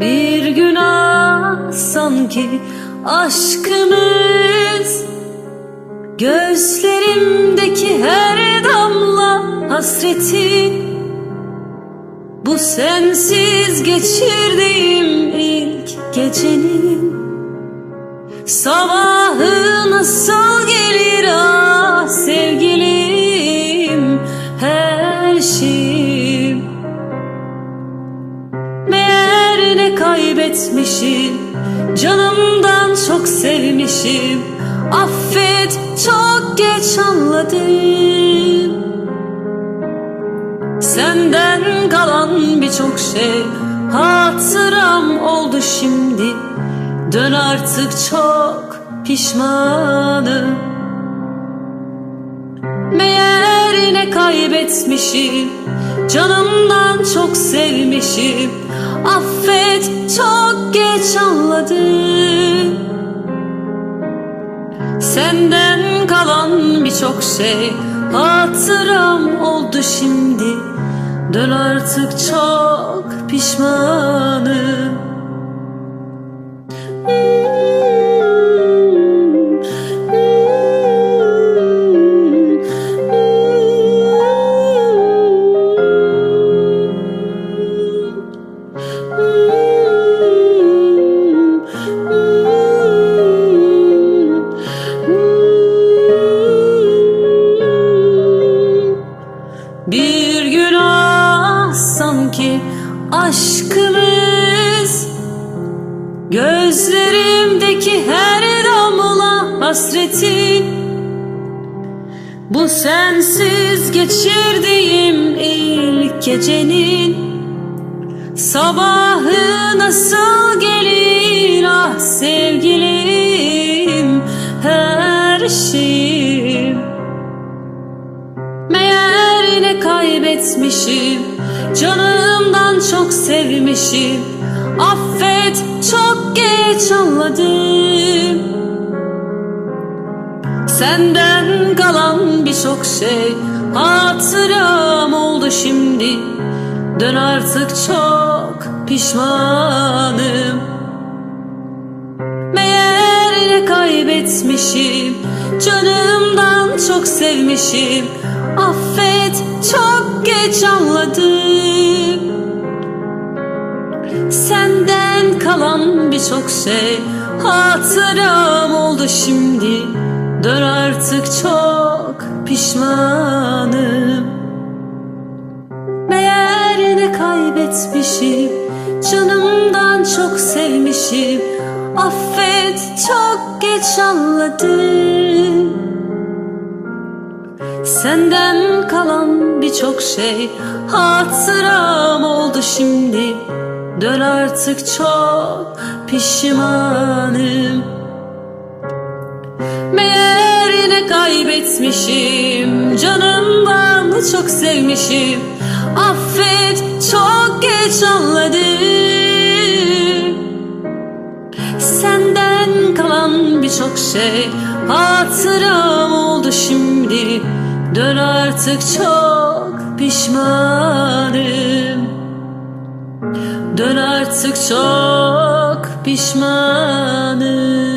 Bir günah sanki aşkımız Gözlerimdeki her damla hasretin Bu sensiz geçirdiğim ilk gecenin Sabahı nasıl gelir ah sevgilim her şeyim. Meğer ne kaybetmişim Canımdan çok Affet çok geç anladım. Senden kalan birçok şey Hatıram oldu şimdi. Dön artık çok pişmanım. Meğer ne kaybetmişim. Canımdan çok sevmişim. Affet çok geç anladım Senden kalan birçok şey Hatıram oldu şimdi. Dön artık çok pişmanım Bir günah sanki aşkımız. Gözlerimdeki her damla hasretin Bu sensiz geçirdiğim ilk gecenin. Sabahı nasıl gelir ah sevgilim? Her şeyim ne kaybetmişim Canımdan çok sevmişim. Affet çok geç anladım. Senden kalan birçok şey Hatıram oldu şimdi. Dön artık çok pişmanım. Meğer ne kaybetmişim Canımdan çok sevmişim Affet çok geç anladım Senden kalan birçok şey Hatıram oldu şimdi. Dön artık çok pişmanım. Meğer ne kaybetmişim Canımdan çok sevmişim. Affet çok geç anladım Senden kalan birçok şey Hatıram oldu şimdi. Dön artık çok pişmanım. Meğer ne kaybetmişim Canımdan çok sevmişim. Affet çok geç anladım. Senden kalan birçok şey Hatıram oldu şimdi Dön artık çok pişmanım. Dön artık çok pişmanım